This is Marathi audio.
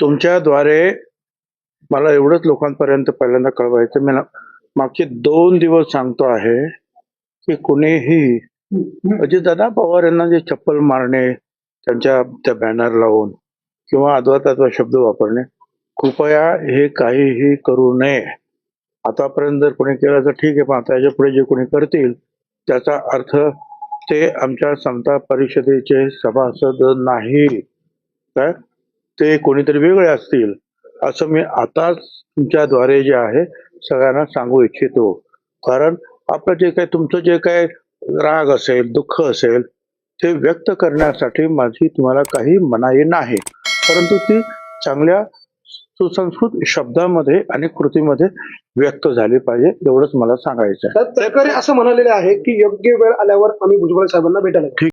तुमच्याद्वारे मला एवढंच लोकांपर्यंत पहिल्यांदा कळवायचं मी मागचे दोन दिवस सांगतो आहे की कुणीही म्हणजे दादा पवार यांना जे चप्पल मारणे त्यांच्या त्या बॅनर लावून किंवा अद्वैतात्व शब्द वापरणे कृपया हे काहीही करू नये. आतापर्यंत जर कोणी केलं तर ठीक आहे पण आता याच्यापुढे जे कोणी करतील त्याचा अर्थ ते आमच्या समता परिषदेचे सभासद नाही काय? ते कोणीतरी वेगळे असतील असं मी आताच तुमच्याद्वारे जे आहे सगळ्यांना सांगू इच्छितो. कारण आपलं जे काही तुमचं जे काही राग असेल दुःख असेल ते व्यक्त करण्यासाठी माझी तुम्हाला काही मनाई नाही. परंतु ती चांगल्या सुसंस्कृत शब्दामध्ये आणि कृतीमध्ये व्यक्त झाली पाहिजे एवढंच मला सांगायचं आहे तर तळकरे असं म्हणालेले आहे की योग्य वेळ आल्यावर आम्ही भुजबळ साहेबांना भेटायला जाऊ.